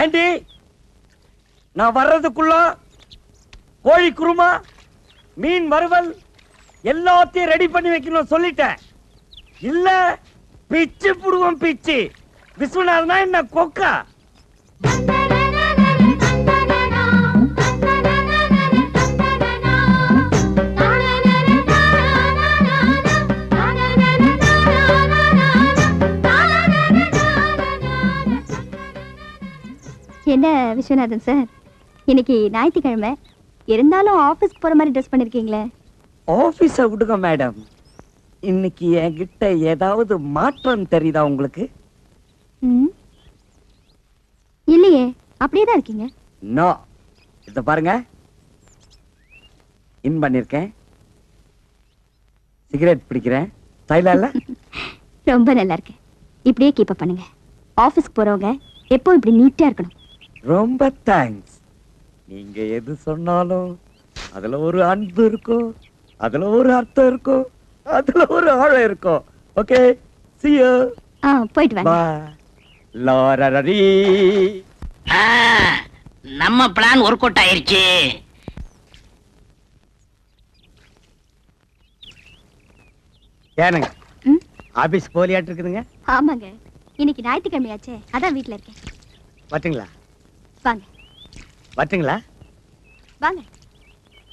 ஏண்டி? நான் வர்றதுக்குள்ள கோழி குருமா மீன் வறுவல் எல்லாத்தையும் ரெடி பண்ணி வைக்கணும் சொல்லிட்டேன். இல்ல பிச்சு புடுவோம் பிச்சு. விஸ்வநாதனா என்ன கொக்கா? என்ன விஸ்வநாதன் சார்? இன்னைக்கு ஞாயிற்றுக்கிழமை. இருந்தாலும் ஆபீஸ்க்கு போற மாதிரி ட்ரெஸ் பண்ணிருக்கீங்களே? ஆபீஸ விடுங்க மேடம். இன்னைக்கு என்கிட்ட ஏதாவது மாற்றம் தெரியுதா உங்களுக்கு? ம். இல்லையே அப்படியே தான் இருக்கீங்க. நோ. இத பாருங்க. இன் பண்ணிருக்கேன். சிகரெட் பிடிக்கிறேன். ஸ்டைலா இல்ல ரொம்ப நல்லா இருக்கு. இப்படியே கீப் அப் பண்ணுங்க. ஆபீஸ்க்கு போறவங்க எப்போ இப்படி நீட்டா இருக்கணும். ரொம்ப தேங்க்ஸ் நீங்க எது சொன்னாலும் அதுல ஒரு அன்பு இருக்கும் அதுல ஒரு அர்த்தம் இருக்கும் அதுல ஒரு ஆழம் இருக்கும் ஓகே see you. ஆ போயிட்டு வாங்க. Bye. லாரரரி ஆ, நம்ம பிளான் ஒர்க் அவுட் ஆயிருச்சு. ஏனுங்க? ம்? ஆபீஸ் போலியாட்டு இருக்குதுங்க ஆமாங்க. இன்னைக்கு ஞாயிற்றுக்கிழமையாச்சே. அதான் வீட்ல இருக்கேன். வட்டுங்களா வாங்க. வட்டுங்களா வாங்க.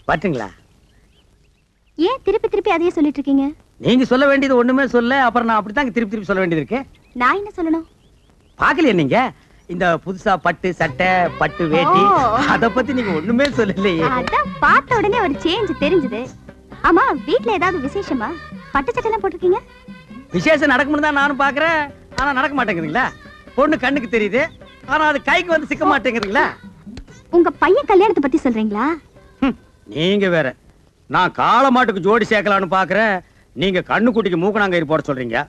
வட்டுங்களா ஏன் திருப்பி திருப்பி அதையே சொல்லிட்டு இருக்கீங்க? நீங்க சொல்ல வேண்டியது ஒண்ணுமே சொல்ல அப்புறம் நான் அப்படித்தான் திருப்பி திருப்பி சொல்ல வேண்டியது இருக்கு. நான் என்ன சொல்லணும்? பாக்கலையா நீங்க? இந்த புதுசா பட்டு சட்டை பட்டு வேட்டி. அத பத்தி நீங்க ஒண்ணுமே சொல்லலையே. அதான் பார்த்த உடனே ஒரு சேஞ்ச் தெரிஞ்சது. ஆமா வீட்ல ஏதாவது விசேஷமா? பட்டு சட்டெல்லாம் போட்டிருக்கீங்க? விசேஷம் நடக்கும்னு தான் நானும் பாக்குறேன் ஆனா நடக்க மாட்டேங்குதுங்களா? பொண்ணு கண்ணுக்கு தெரியுது. ஆனா அது கைக்கு வந்து சிக்க மாட்டேங்குதுங்களா உங்க பையன் கல்யாணத்தை பத்தி சொல்றீங்களா? நீங்க வேற. நான் காள மாட்டுக்கு ஜோடி சேர்க்கலான்னு பாக்குறேன். நீங்க கண்ணுக்குட்டிக்கு மூக்கணாங்கயிறு போட சொல்றீங்க.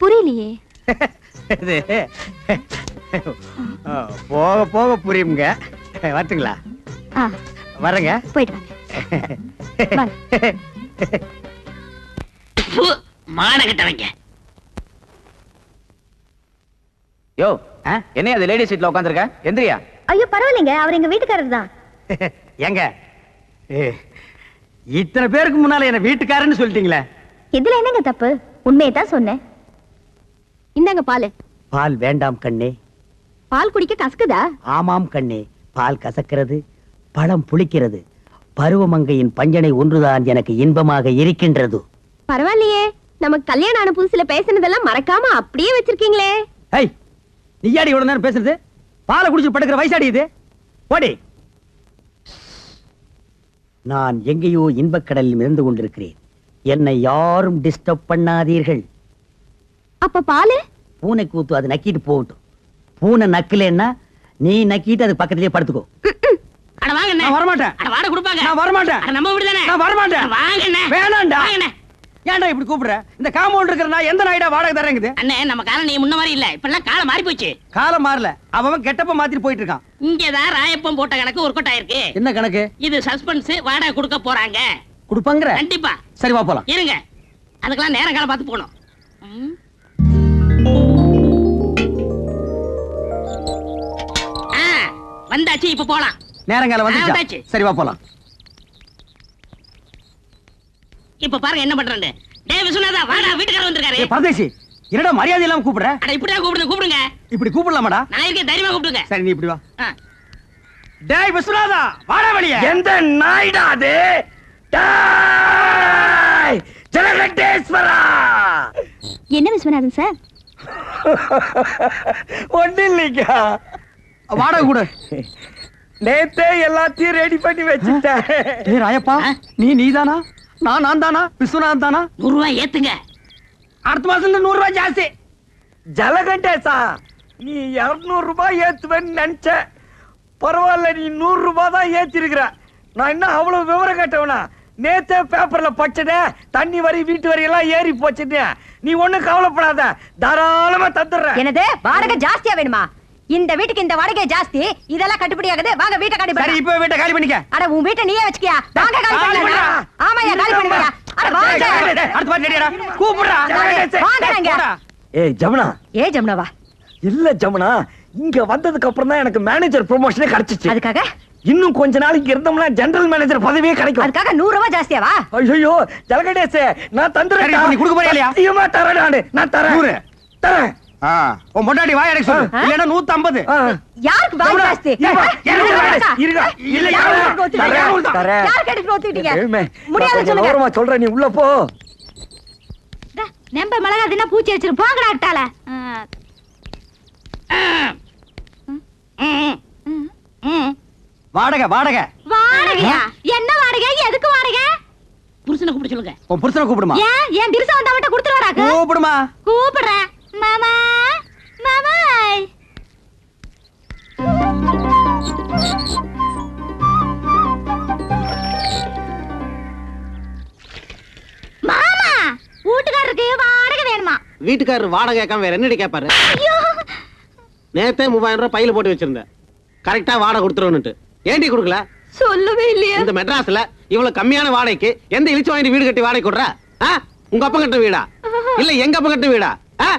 புரியலையே. இது போக போக புரியுங்க வரட்டுங்களா? வரேங்க. போயிட்டு வாங்க. வாங்க. ஃபு, மானகிட்டவங்க யோ என்ன அது லேடி சீட்ல உட்காந்துருக்க? எந்திரியா? ஐயோ பரவாயில்லைங்க. அவர் எங்க வீட்டுக்காரர் தான். ஏங்க ஏ, இத்தனை பேருக்கு முன்னால என்ன வீட்டுக்காரன்னு சொல்லிட்டீங்களே. இதுல என்னங்க தப்பு? உண்மையை தான் சொன்னேன். இந்தாங்க பால். பால் வேண்டாம் கண்ணே. பால் குடிக்க கசக்குதா? ஆமாம் கண்ணே. பால் கசக்கிறது பழம் புளிக்கிறது. பருவமங்கையின் பஞ்சனை ஒன்றுதான் எனக்கு இன்பமாக இருக்கின்றது. பரவாயில்லையே. நமக்கு கல்யாணம் ஆன புதுசுல பேசினதெல்லாம் மறக்காம அப்படியே வச்சிருக்கீங்களே. ஐய் நீயாடி இவ்வளவு நேரம் பேசுறது? பாலை குடிச்சு படுக்கிற வயசாடி இது? ஓடி நான் எங்கேயோ இன்பக்கடலில் மிதந்து கொண்டிருக்கிறேன். என்னை யாரும் டிஸ்டர்ப் பண்ணாதீர்கள். அப்ப பாலு? பூனை கூத்து அது நக்கிட்டு போகட்டும். பூனை நக்கலன்னா நீ நக்கிட்டு அது பக்கத்திலேயே படுத்துக்கோ. அட வாங்கண்ணே. நான் வரமாட்டேன். அட வாட கொடுப்பாங்க. நான் வரமாட்டேன். நம்ம வீடு தானே? நான் வரமாட்டேன். வாங்கண்ணே. வேணாம்டா ஏன்டா இப்படி கூப்பிடுற? இந்த காம்பவுண்ட் இருக்கிற நான் எந்த நாயிடா வாடகை தரேங்குது அண்ணே நம்ம காலம் நீ முன்ன மாதிரி இல்ல. இப்பெல்லாம் காலம் மாறி போச்சு காலம் மாறல. அவன் கெட்டப்ப மாத்திட்டு போயிட்டு இருக்கான் இங்கதான் ராயப்பம் போட்ட கணக்கு ஒர்க் அவுட் ஆயிருக்கு என்ன கணக்கு? இது சஸ்பென்ஸ் வாடகை கொடுக்க போறாங்க. கொடுப்பாங்கிற? கண்டிப்பா. சரி வா போலாம். இருங்க. அதுக்கெல்லாம் நேரம் காலம் பார்த்து போகணும். ம். ஆ, வந்தாச்சு இப்ப போலாம். நேரங்கால வந்தாச்சு. சரி வா போலாம். இப்ப பாருங்க என்ன பண்றேன்னு. டேய் விஸ்வநாதா வாடா வீட்டுக்காரர் வந்திருக்காரு. ஏய் பரதேசி என்னடா மரியாதை இல்லாம கூப்பிடுற? அட இப்படிதான் கூப்பிடுங்க கூப்பிடுங்க. இப்படி கூப்பிடலாமாடா? நான் இருக்கேன் தைரியமா கூப்பிடுங்க. சரி நீ இப்படி வா. டேய் விஸ்வநாதா வாடா வெளிய. எந்த நாய்டா அது? டேய்! ஜலகண்டேஸ்வரா என்ன விஸ்வநாதன் சார்? ஒண்ணு இல்லைங்க வாடகை கூட. நேத்தே எல்லாத்தையும் ரெடி பண்ணி வச்சுட்டேன். ஏய் ராயப்பா? நீ நீதானா? நான் நான் தானா? விஸ்வநாதன் தானா? நூறு ரூபாய் ஏத்துங்க. அடுத்த மாசத்துல நூறு ரூபாய் ஜாஸ்தி. ஜலகண்டேசா நீ இருநூறு ரூபாய் ஏத்துவேன்னு நினைச்ச. பரவாயில்ல நீ நூறு ரூபாய் தான் ஏத்திருக்கிற. நான் என்ன அவ்வளவு விவரம் கேட்டவனா? நேத்தே பேப்பர்ல படிச்சதே தண்ணி வரி வீட்டு வரி எல்லாம் ஏறி போச்சுன்னு. நீ ஒண்ணும் கவலைப்படாத. தாராளமா தந்துடுறேன். என்னது? வாடகை ஜாஸ்தியா வேணுமா? இந்த வீட்டுக்கு இந்த வாடகை ஜாஸ்தி. இதெல்லாம் கட்டுப்படி ஆகுது வாங்க வீட்டை காலி சரி பண்ணலாம் இப்போ வீட்டை காலி பண்ணிக்க. அட உன் வீட்டை நீயே வச்சுக்கியா? வாங்க காலி பண்ணலாம். ஆமாயா காலி பண்ணுவியா அட வாங்க. அடுத்த பாட்டு ரெடியாடா கூப்பிடுறா டேய், டேய், வாங்க டேய், நாங்க போடா. ஏய் ஜமுனா. ஏ ஜமுனவா? இல்ல ஜமுனா. இங்க வந்ததுக்கு அப்புறம் தான் எனக்கு மேனேஜர் ப்ரொமோஷனே கிடைச்சிச்சு. அதுக்காக? இன்னும் கொஞ்ச நாளைக்கு இருந்தோம்னா ஜெனரல் மேனேஜர் பதவியே கிடைக்கும். அதுக்காக நூறு ரூபாய் ஜாஸ்தியாவா? ஐயோ ஜலகடேசே நான் தந்துறேன் நீ கொடுக்க போறியா இல்லையா? சத்தியமா தரேன் நானு. நான் தரேன். நூறு. தரேன். உன் பொண்டாட்டி வாய் அடைக்க சொல்லு. ஐம்பது ஆ. யாருக்கு பாய் இருடா, ஜாஸ்தி. இல்ல, யாருக்கு. யாருக்கு எடுத்து முடியாது சொல்லுங்க. சொல்றேன் நீ உள்ள போ. நம்ப மிளகா தின்னா பூச்சி வச்சிரு போங்கடா அட்டால. வாடகை வாடகை. வாடகையா? என்ன வாடகை? எதுக்கு வாடகை? புருஷனை கூப்பிட சொல்லுங்க. உன் புருஷனை கூப்பிடுமா? ஏன்? என் திருசம் வந்தா மட்டும் கொடுத்துருவாராக்கு கூப்பிடுமா? கூப்பிடுறேன். மாமா. வீட்டுக்காரருக்கு வாடகை வேணுமா? வீட்டுக்காரர் வாடகை கேட்காம வேற என்னடி கேட்பாரு ஐயோ. நேத்தே மூவாயிரம் ரூபாய் பையில போட்டு வச்சிருந்தேன். கரெக்டா வாடகை கொடுத்துருவனுட்டு ஏண்டி கொடுக்கல? சொல்லவே இல்லையா. இந்த மெட்ராஸ்ல இவ்வளவு கம்மியான வாடகைக்கு எந்த இழிச்சு வாங்கிட்டு வீடு கட்டி வாடகை கொடுற? ஆ? உங்க அப்பா கட்ட வீடா? இல்ல எங்க அப்பா கட்ட வீடா? ஆ?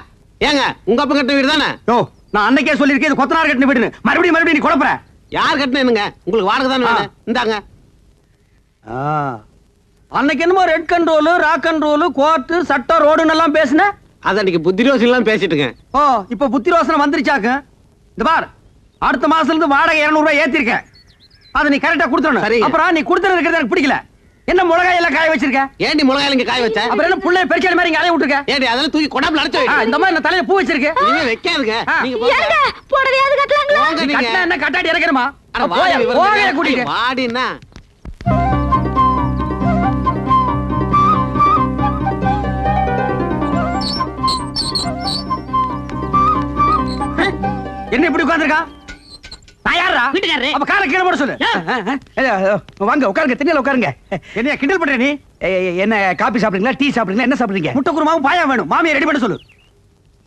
ஏங்க உங்க அப்பா கட்ட வீடு தானே? யோ நான் அன்னைக்கே சொல்லியிருக்கேன் இது கொத்தனார் கட்டின வீடுன்னு. மறுபடியும் மறுபடியும் நீ குழப்பற. யார் கட்டினேனுங்க உங்களுக்கு வாடகை தானே வேணும்? இந்தாங்க. ஆ. அன்னைக்கு என்னமோ red control rock control court சட்டம் ரோடுன்னு எல்லாம் பேசுன? அது அன்னைக்கு புத்தி ரோசி எல்லாம் பேசிட்டுங்க ஓ இப்ப புத்தி ரோசனை வந்துருச்சாக்கு? இந்த பார் அடுத்த மாசத்துல இருந்து வாடகை 200 ரூபாய் ஏத்திருக்கேன் அதை நீ கரெக்டா கொடுத்துடணும். சரிங்க. அப்புறம் நீ கொடுத்துறது இருக்கிறது எனக்கு பிடிக்கல. என்ன மிளகாய் எல்லாம் காய வச்சிருக்க? ஏண்டி மிளகாய் இங்க காய வச்ச? அப்புறம் என்ன புள்ளைய பெருக்காத மாதிரி இங்க அலைய விட்டுருக்க? ஏண்டி அதெல்லாம் தூக்கி கொடாப்புல அடைச்சு. இந்த மாதிரி நான் தலையில பூ வச்சிருக்கு. இனிமே வைக்காதுங்க. நீங்க போங்க. ஏங்க புடவையாவது கட்டலாங்களா? நீங்க. கட்டினா என்ன கட்டாடி இறக்கணுமா? அட போயா வாடி. கூட்டிட்டு வாடின்னா இப்படி உட்கார்ந்திருக்கா? நான் யாரா வீட்டுக்காரரு. அப்ப காரை கீழே போட சொல்லு. வாங்க உட்காருங்க திண்ணையில உட்காருங்க. என்ன கிண்டல் பண்ற நீ? என்ன காபி சாப்பிடுறீங்களா டீ சாப்பிடுறீங்களா என்ன சாப்பிடுறீங்க? முட்டை குருமாவும் பாயா வேணும். மாமியை ரெடி பண்ண சொல்லு.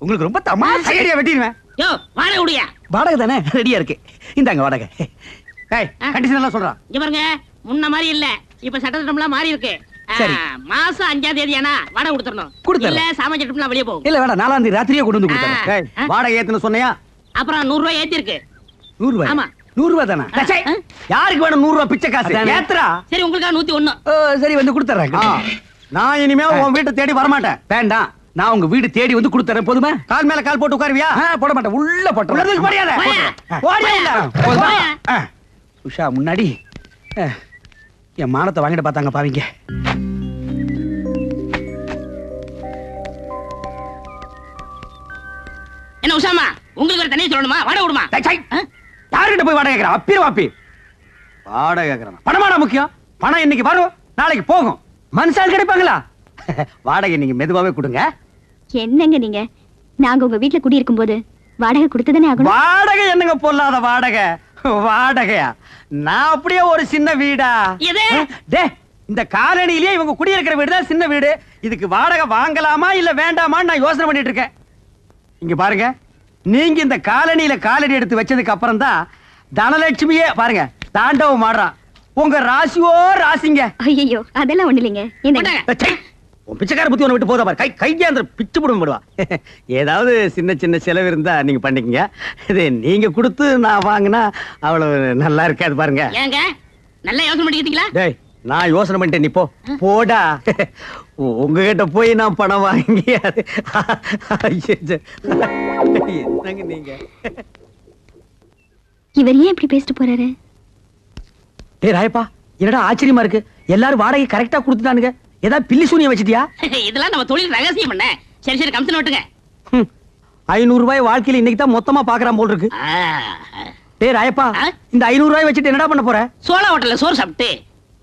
உங்களுக்கு ரொம்ப தமாஷா ஐடியா வெட்டிடுவேன். யோ வாடகை விடியா வாடகை தானே? ரெடியா இருக்கு. இந்தாங்க வாடகை. ஏய் கண்டிஷன் எல்லாம் சொல்றான் இங்க பாருங்க முன்ன மாதிரி இல்ல. இப்ப சட்டத்திட்டம்லாம் மாறி இருக்கு. மாசம் அஞ்சாம் தேதி ஆனா வாடகை கொடுத்துடணும். இல்ல சாமான் சட்டம்லாம் வெளியே போகும். இல்ல வேணாம் நாலாம் தேதி ராத்திரியே கொண்டு வந்து. கொடுத்தேன். வாடகை ஏத்துன்னு சொன்னையா? அப்புறம் நூறு ரூபாய் ஏத்தி இருக்கு நூறு ரூபாய் ஆமா. நூறு ரூபாய் தானே ஆ. சே, யாருக்கு வேணும் நூறு ரூபாய் பிச்சை காசு. ஏத்துறா. சரி உங்களுக்காக நூத்தி ஒண்ணு. ஓ, சரி வந்து கொடுத்துறேன். நான் இனிமே உன் வீட்டை தேடி வரமாட்டேன். வேண்டாம். நான் உங்க வீடு தேடி வந்து கொடுத்துறேன். போதுமா? கால் மேல கால் போட்டு உட்காருவியா? போட மாட்டேன். உள்ள போட்டு உள்ளதுக்கு. ஆ. உஷா முன்னாடி ஆ, என் மானத்தை வாங்கிட்டு பார்த்தாங்க பாவிங்க. என்ன உஷாமா? உங்களுக்கு தனியா சொல்லணுமா? வாடகை விடுமா. யாருகிட்ட போய் வாடகை கேட்கறான் அப்பிர வாப்பி வாடகை கேட்கறான் பணமாடா முக்கியம்? பணம் இன்னைக்கு வரும். நாளைக்கு போகும். மனுஷால் கிடைப்பாங்களா? வாடகை நீங்க மெதுவாவே கொடுங்க. என்னங்க நீங்க? நாங்க உங்க வீட்ல குடியிருக்கும் போது வாடகை கொடுத்துதானே ஆகணும்? வாடகை என்னங்க பொல்லாத வாடகை? வாடகையா? நான் அப்படியே ஒரு சின்ன வீடா? டே இந்த காலனிலேயே இவங்க குடியிருக்கிற வீடு தான் சின்ன வீடு. இதுக்கு வாடகை வாங்கலாமா இல்ல வேண்டாமான்னு நான் யோசனை பண்ணிட்டு இருக்கேன். இங்க பாருங்க. நீங்க இந்த காலனியில காலடி எடுத்து வச்சதுக்கு அப்புறம் தான் தனலட்சுமியே பாருங்க தாண்டவம் ஆடுறான் உங்க ராசியோ ராசிங்க. ஐயோ அதெல்லாம் ஒண்ணு இல்லைங்க. உன் பிச்சைக்கார புத்தி ஒன்று விட்டு போதா பாரு. கை கையாந்திர பிச்சு போடும் போடுவா. ஏதாவது சின்ன சின்ன செலவு இருந்தா நீங்க பண்ணிக்கங்க. இது நீங்க கொடுத்து நான் வாங்கினா அவ்வளவு நல்லா இருக்காது பாருங்க. ஏங்க நல்லா யோசனை பண்ணிக்கிட்டீங்களா? டேய் நான் யோசனை பண்ணிட்டேன் நீ போ. போடா. உங்ககிட்ட போய் நான் பணம் வாங்கி என்னங்க நீங்க? இவர் ஏன் இப்படி பேசிட்டு போறாரு? டேய் ராயப்பா என்னடா ஆச்சரியமா இருக்கு? எல்லாரும் வாடகை கரெக்டா கொடுத்துட்டானுங்க. ஏதாவது பில்லி சூனியம் வச்சிட்டியா? இதெல்லாம் நம்ம தொழில் ரகசியம் பண்ண சரி சரி கம்சன் விட்டுங்க ஹம், ஐநூறு ரூபாய் வாழ்க்கையில இன்னைக்கு தான் மொத்தமா பாக்குறான் போல் இருக்கு. டேய் ராயப்பா? இந்த ஐநூறு ரூபாய் வச்சுட்டு என்னடா பண்ண போற? சோளா ஹோட்டல்ல சோறு சாப்பிட்டு.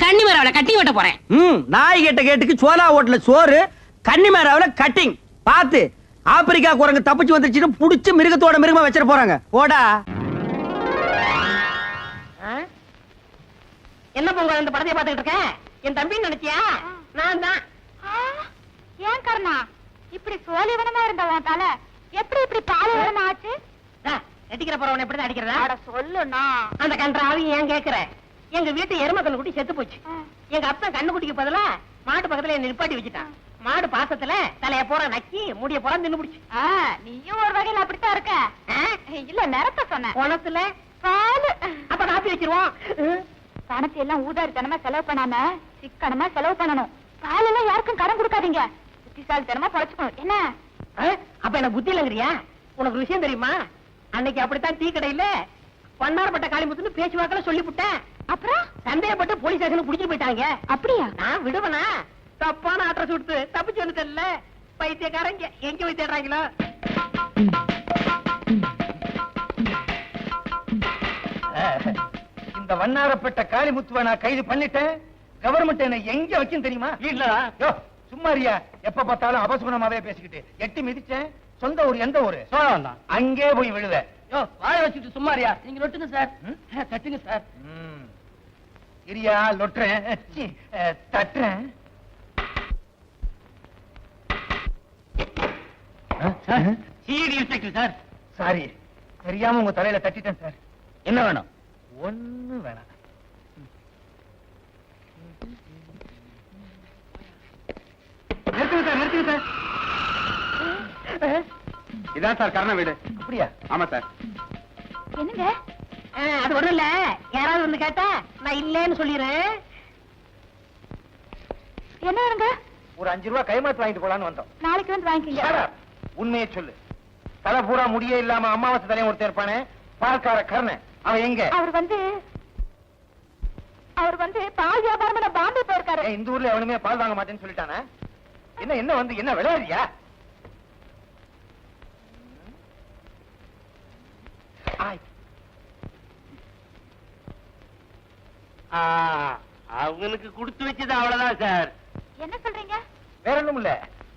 கண்ணி மரவளை கட்டி வெட்ட போறேன். ம் நாய் கேட்ட கேட்டுக்கு சோலா ஹோட்டல்ல சோறு கன்னிமேராவுல கட்டிங் பார்த்து ஆப்பிரிக்கா குரங்கு தப்பிச்சு வந்துருச்சுன்னு புடிச்சு மிருகத்தோட மிருகமா வச்சிட போறாங்க. போடா. என்ன பொங்க இந்த படத்தை பார்த்துக்கிட்டு இருக்க என் தம்பின்னு நினைச்சியா? நான் தான். ஏன் கர்ணா? இப்படி சோழிவனமா இருந்த உன் தலை எப்படி இப்படி பாலைவனமா ஆச்சு? கட்டிக்கிற போறவன் எப்படி அடிக்கிறதா சொல்லுண்ணா. அந்த கன்றாவி ஏன் கேக்குற? எங்க வீட்டு எருமை கண்ணு குட்டி செத்து போச்சு. எங்க அப்பன் கண்ணு குட்டிக்கு பதிலா மாட்டு பக்கத்துல என்ன நிப்பாட்டி வச்சுட்டான். மாடு பாசத்துல தலைய போற நக்கி முடிய போற தின்னு பிடிச்சு. நீயும் ஒரு வகையில அப்படித்தான் இருக்க. இல்ல நிறத்த சொன்னேன். பணத்துல பாலு அப்ப காப்பி வச்சிருவோம். பணத்தை எல்லாம் ஊதாரித்தனமா செலவு பண்ணாம சிக்கனமா செலவு பண்ணணும். பாலெல்லாம் யாருக்கும் கடன் கொடுக்காதீங்க. புத்திசாலித்தனமா பழச்சுக்கணும். என்ன? அப்ப என்ன புத்தி இல்லங்கிறியா? உனக்கு விஷயம் தெரியுமா? அன்னைக்கு அப்படித்தான் டீ கடையில வண்ணாரப்பட்ட காளிமுத்துன்னு பேச்சுவாக்கில சொல்லிவிட்டேன் அப்புறம்? சந்தேகப்பட்டு போலீஸ் ஸ்டேஷனுக்கு புடிச்சு போயிட்டாங்க அப்படியா? நான் விடுவனா? தப்பான அட்ரஸ் கொடுத்து தப்பிச்சு வந்து தெரியல. பைத்தியக்காரங்க எங்க போய் தேடுறாங்களோ? இந்த வண்ணாரப்பட்ட காளிமுத்துவ நான் கைது பண்ணிட்டேன். கவர்மெண்ட் என்ன எங்க வைக்கும் தெரியுமா? இல்ல சும்மாரியா எப்ப பார்த்தாலும் அபசுகுணமாவே பேசிக்கிட்டு. எட்டி மிதிச்சேன். சொந்த ஊர் எந்த ஊரு? அங்கே போய் விழுவ வாழ வச்சுட்டு சும்மாரியா நீங்க நொட்டுங்க சார். தட்டுங்க சார். ம். இரியா லொட்டுறேன். தட்டுறேன். CID inspector sir. சாரி தெரியாம உங்க தலையில தட்டிட்டேன் சார். என்ன வேணும்? ஒண்ணு வேணாம். நிறுத்துங்க சார் நிறுத்துங்க சார். இதான் சார் கரண வீடு. அப்படியா? ஆமா சார். என்னங்க? அது ஒண்ணும் இல்ல. யாராவது வந்து கேட்டா நான் இல்லேன்னு சொல்லிடுறேன். என்ன வேணுங்க ஒரு அஞ்சு ரூபாய் கைமாத்து வாங்கிட்டு போலான்னு வந்தோம். நாளைக்கு வந்து வாங்கிக்கங்க. உண்மையை சொல்லு. தலை பூரா முடியே இல்லாம அமாவாசை தலையும் ஒருத்தர் இருப்பானே? பால்கார கர்ணன். அவன் எங்க? அவர் வந்து அவர் வந்து பால் வியாபாரம் பாம்பே போயிருக்காரு. இந்த ஊர்ல எவனுமே பால் வாங்க மாட்டேன்னு சொல்லிட்டானா? என்ன என்ன வந்து என்ன விளையாடுறியா? ஆய். அவனுக்கு கொடுத்து வச்சது அவ்வளவுதான் சார். என்ன சொல்றீங்க? வேற ஒண்ணும் இல்ல.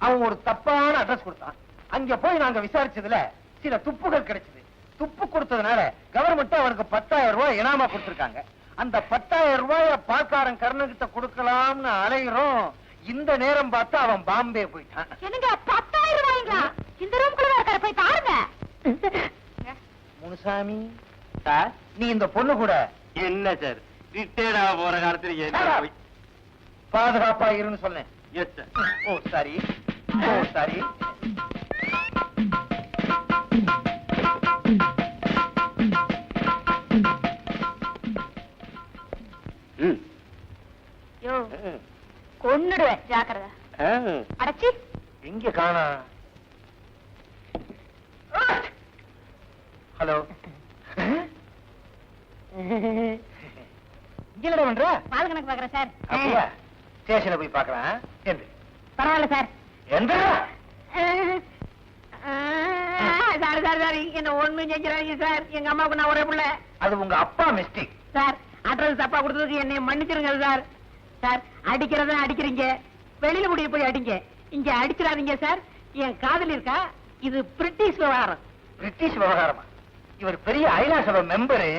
அவன் ஒரு தப்பான அட்ரஸ் கொடுத்தான். அங்க போய் நாங்க விசாரிச்சதுல சில துப்புகள் கிடைச்சது. துப்பு கொடுத்ததுனால கவர்மெண்ட் அவனுக்கு பத்தாயிரம் ரூபாய் இனாமா கொடுத்திருக்காங்க. அந்த பத்தாயிரம் ரூபாய பால்காரன் கர்ணகிட்ட கொடுக்கலாம்னு அலைகிறோம் இந்த நேரம் பார்த்து அவன் பாம்பே போயிட்டான். என்னங்க பத்தாயிரம் ரூபாய்ங்களா? இந்த ரூம்குள்ள இருக்காரு? போய் பாருங்க. முனுசாமி சார்? நீ இந்த பொண்ணு கூட. என்ன சார்? ரிட்டையர்ட் ஆக போற காலத்துல up. பாதுகாப்பா இருன்னு சொன்னேன். Yes sir oh sorry. ஓ சாரி. யோ கொன்னுடுவேன் ஜாக்கிரதை. அடைச்சி. எங்க காணா? ஹலோ இங்க என்னடா பண்ற? பால் கணக்கு பாக்குறேன் சார். அப்படியா? ஸ்டேஷன்ல போய் என்று பரவாயில்ல சார். எந்த சார் சார் சார். என்ன ஒண்ணும் செஞ்சிடாதீங்க சார். எங்க அம்மாவுக்கு நான் ஒரே பிள்ளை. அது உங்க அப்பா மிஸ்டேக். சார் அட்ரஸ் தப்பா கொடுத்ததுக்கு என்னை மன்னிச்சிருங்க சார். சார் அடிக்கிறதா அடிக்கிறீங்க. வெளியில முடிய போய் அடிங்க. இங்க அடிச்சிடாதீங்க சார். என் காதல் இருக்கா? இது பிரிட்டிஷ் விவகாரம். பிரிட்டிஷ் விவகாரமா? இவர் பெரிய ஐலாசபா மெம்பரு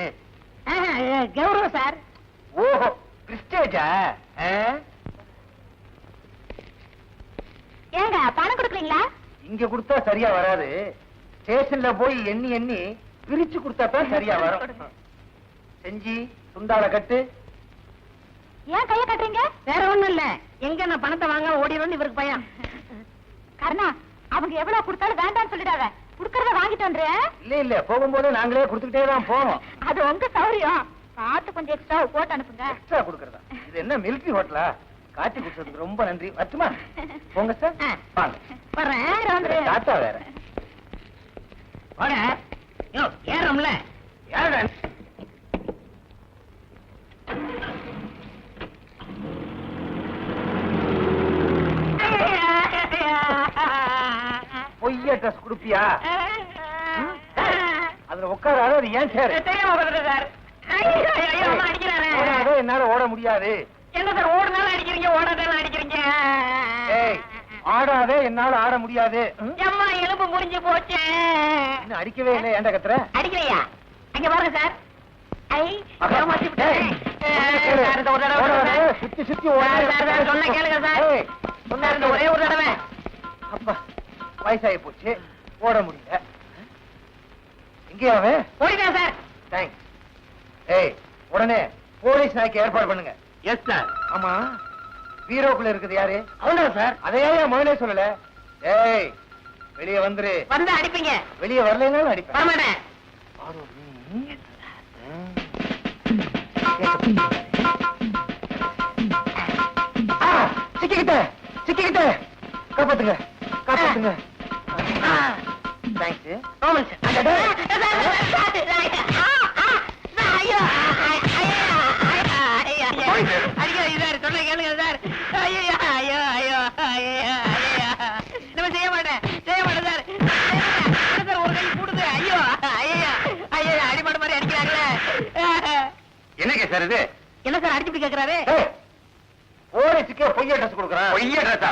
கௌரவம் சார். ஓஹோ கிறிஸ்டேஜா ஏங்க பணம் கொடுக்குறீங்களா? இங்க கொடுத்தா சரியா வராது. ஸ்டேஷன்ல போய் எண்ணி எண்ணி பிரிச்சு கொடுத்தா தான் சரியா வரும். செஞ்சி துண்டால கட்டு. ஏன் கைய கட்டுறீங்க? வேற ஒண்ணும் இல்ல. எங்க நான் பணத்தை வாங்க ஓடிடும்னு இவருக்கு பயம். கருணா அவங்க எவ்வளவு கொடுத்தாலும் வேண்டாம்னு சொல்லிடாத. குடுக்கறத வாங்கிட்டு வந்துரு இல்ல இல்ல போகும்போது நாங்களே கொடுத்துக்கிட்டே தான் போவோம். அது உங்க சௌரியம். பார்த்து கொஞ்சம் எக்ஸ்ட்ரா போட்டு அனுப்புங்க. எக்ஸ்ட்ரா கொடுக்கறதா? இது என்ன மில்கி ஹோட்டலா காட்டி கொடுத்ததுக்கு ரொம்ப நன்றி. வச்சுமா போங்க சார். வாங்க. வர்றேன் வந்துரு. டாட்டா வேற. வாடா. யோ, ஏறுறோம்ல. யாருடா பொய்ய ட்ரெஸ் கொடுப்பியா? அதுல உட்காராத அது ஏன் சேரு? தெரியாம சார் என்னால ஓட முடியாது. என்ன சார் ஓடுனாலும் அடிக்கிறீங்க ஓடாதாலும் அடிக்கிறீங்க? ஆடாதே என்னால ஆட முடியாது? அம்மா எலும்பு முறிஞ்சு போச்சு. இன்னும் அடிக்கவே இல்லை ஏன்டா கத்துற? அடிக்கலையா? அங்க பாருங்க சார். சுத்தி சுத்தி சொன்னா கேளுங்க சார். இந்த ஒரே ஒரு தடவை. அப்பா வயசாகி போச்சு. ஓட முடியல. எங்கேயா அவன்? ஓடிட்டேன் சார். தேங்க்ஸ் ஏய் உடனே போலீஸ் நாய்க்கு ஏற்பாடு பண்ணுங்க. எஸ் சார் ஆமா பீரோக்குள்ள இருக்குது யாரு? அவ்வளவு சார் அதையே என் முதலே சொல்லல? ஏய் வெளியே வந்துரு. வந்து அடிப்பீங்க. வெளியே வரலைன்னாலும் அடிப்பேன். சிக்கிக்கிட்டேன் சிக்கிக்கிட்டேன் காப்பாத்துங்க காப்பாத்துங்க. தேங்க்ஸ் அடிக்காதீங்க சார் இது என்ன சார் அடிச்சுட்டு கேக்குறாரு போலீஸுக்கே பொய் அட்ரஸ் கொடுக்குறான் பொய் அட்ரஸா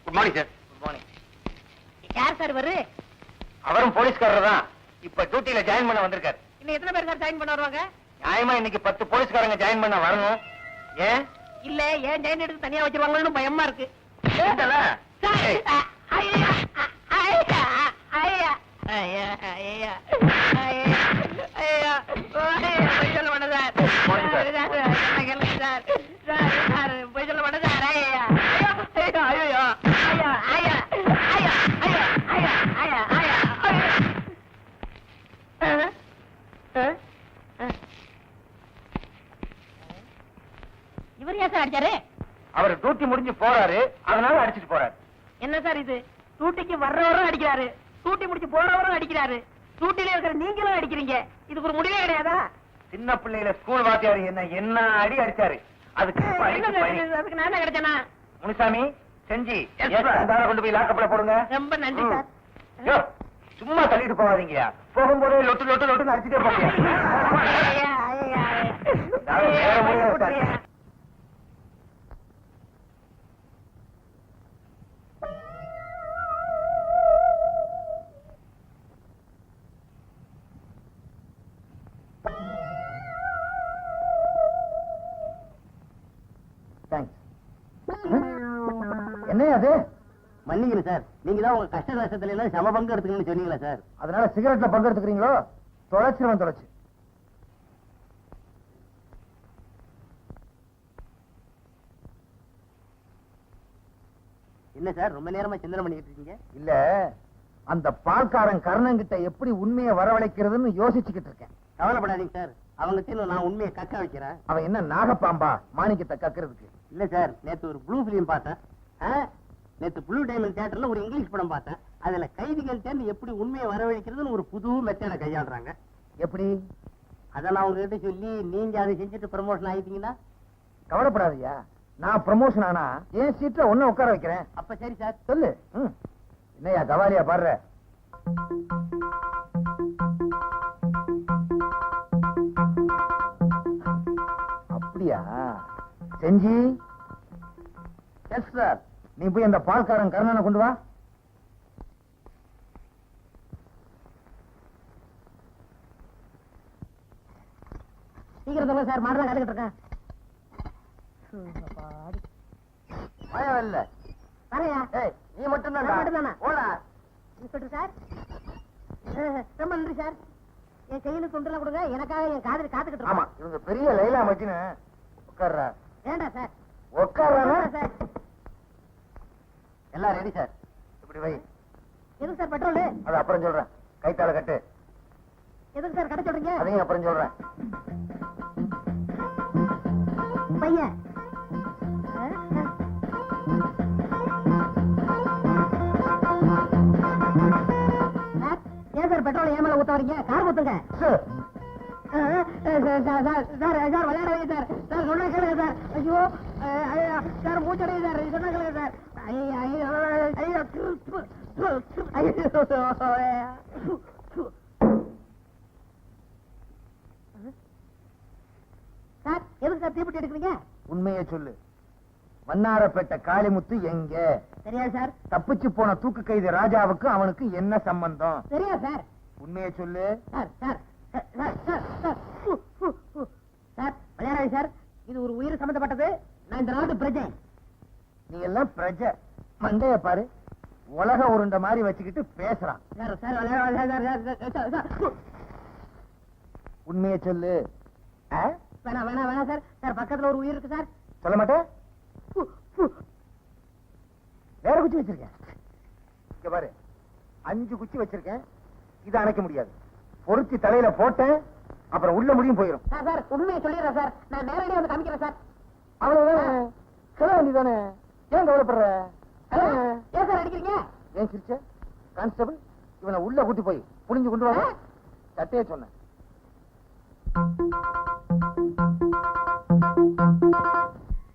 good morning sir good morning யார் சார் இவரு அவரும் போலீஸ்காரர் தான் இப்ப டியூட்டில ஜாயின் பண்ண வந்திருக்காரு இன்னும் எத்தனை பேர் சார் ஜாயின் பண்ண வருவாங்க நியாயமா இன்னைக்கு பத்து போலீஸ்காரங்க ஜாயின் பண்ண வரணும் ஏன் இல்ல ஏன் ஜாயின் எடுத்து தனியா வச்சிருவாங்கன்னு பயமா இருக்கு இவர் ஏன் சார் அடிச்சாரு அவர் டூட்டி முடிஞ்சு போறாரு அதனால அடிச்சிட்டு போறாரு என்ன சார் இது டூட்டிக்கு வர்றவரும் அடிக்கிறாரு டூட்டி முடிச்சு போறவரும் அடிக்கிறாரு. டூட்டில இருக்கிற நீங்களும் அடிக்கிறீங்க. இதுக்கு ஒரு முடிவே கிடையாதா? சின்ன பிள்ளையில ஸ்கூல் வாத்தியார் என்ன என்ன அடி அடிச்சாரு? அதுக்கு. இது? அதுக்கு நான் கிடைச்சேனா? முனுசாமி செஞ்சி கொண்டு போய் லாக்கப்ல போடுங்க? ரொம்ப நன்றி சார் சும்மா தள்ளிட்டு போகாதீங்க. போகும்போதே லொட்டு லொட்டு லொட்டுன்னு அடிச்சுட்டே போங்க. என்ன அது? மன்னிக்கணும் சார். நீங்க தான் உங்க கஷ்ட நஷ்டத்துல எல்லாம் சம பங்கு எடுத்துக்கணும்னு சொன்னீங்களா சார்? அதனால சிகரெட்ல பங்கெடுத்துக்கிறீங்களோ தொலைச்சிருவன் தொலைச்சு. என்ன சார் ரொம்ப நேரமா சிந்தனை பண்ணிட்டு இருக்கீங்க? இல்ல அந்த பால்காரன் கர்ணங்கிட்ட எப்படி உண்மையை வரவழைக்கிறதுன்னு யோசிச்சுக்கிட்டு இருக்கேன். கவலைப்படாதீங்க சார். அவங்க தீர்வு நான் உண்மையை கக்க வைக்கிறேன். அவன் என்ன நாகப்பாம்பா? மாணிக்கத்தை கக்கிறதுக்கு. இல்ல சார் நேத்து ஒரு ப்ளூ பிலிம் பார்த்தேன். நேத்து ப்ளூ டைமண்ட் தியேட்டர்ல ஒரு இங்கிலீஷ் படம் பார்த்தேன். அதுல கைதிகள் சேர்ந்து எப்படி உண்மையை வரவழைக்கிறதுன்னு ஒரு புது மெத்தேட கையாளுறாங்க. எப்படி? அதை நான் உங்ககிட்ட சொல்லி நீங்க அதை செஞ்சுட்டு ப்ரமோஷன் ஆயிட்டீங்கன்னா? கவலைப்படாதயா நான் ப்ரமோஷன் ஆனா என் சீட்ல ஒன்னும் உட்கார வைக்கிறேன். அப்ப சரி சார். சொல்லு. ம். என்னய்யா கவாலியா பாடுற? அப்படியா? செஞ்சி? எஸ் சார் நீ போய் அந்த பால்காரன் கருணனை கொண்டு வா. சீக்கிரம் சார் மாடலாம் கத்துக்கிட்டு இருக்கேன் பயம் இல்ல வரையா? ஏய் நீ மட்டும் சார்? ரொம்ப நன்றி சார். என் கையில துண்டெல்லாம் கொடுங்க எனக்காக என் காதல் காத்துக்கிட்டு ஆமா இவங்க பெரிய லைலா உட்கார்றா. வேண்டாம் சார். உட்கார்றானா? வேண்டாம் சார். எல்லாம் ரெடி சார் இப்படி வை. எதுக்கு சார் பெட்ரோல் அது அப்புறம் சொல்றேன். கைத்தால கட்டு. எதுக்கு சார் கடை சொல்றீங்க? அதையும் அப்புறம் சொல்றேன். பையன். ஏன் சார் பெட்ரோல் ஏன் மேல ஊத்த வரீங்க கார் ஊத்துங்க. Sir sir, sir, sir, sir, sir, சொன்னா கேளுங்க சார். ஐயா, சார், மூச்சடையுது சார். சொன்னா கேளுங்க சார். ஐயா, ஐயா. சார், எதுக்கு சார் தீப்பெட்டி எடுக்கிறீங்க உண்மையை சொல்லு வண்ணாரப்பேட்டை காளிமுத்து எங்க சரியா சார் தப்பிச்சு போன தூக்கு கைது ராஜாவுக்கு அவனுக்கு என்ன சம்பந்தம் தெரியா சார் உண்மையை சொல்லு சார் சார் சார், சார் விளையாடாது சார் இது ஒரு உயிர் சம்பந்தப்பட்டது நான் இந்த நாட்டு பிரஜை நீ எல்லாம் பிரஜ. மண்டைய பாரு. உலக உருண்டை மாதிரி வச்சுக்கிட்டு பேசுறான். உண்மையை சொல்லு. ஆ? வேணாம் வேணாம் வேணாம் சார். சார் பக்கத்துல ஒரு உயிர் இருக்கு சார். சொல்ல மாட்டேன். வேற குச்சி வச்சிருக்கேன். இங்க பாரு. அஞ்சு குச்சி வச்சிருக்கேன். இதை அணைக்க முடியாது. பொருத்தி தலையில போட்டேன். அப்புறம் உள்ள முடியும் போயிடும் சார் உண்மையை சொல்லிடுறேன் சார். நான் நேரடியாக வந்து காமிக்கிறேன் சார். அவ்வளவுதானே? சொல்ல வேண்டியதானே ஏன் கவலைப்படுற? ஏன் சார் அடிக்கிறீங்க? ஏன் சிரிச்ச? கான்ஸ்டபிள் இவனை உள்ள கூட்டி போய் புளிஞ்சு கொண்டு வர சட்டையே சொன்னேன்.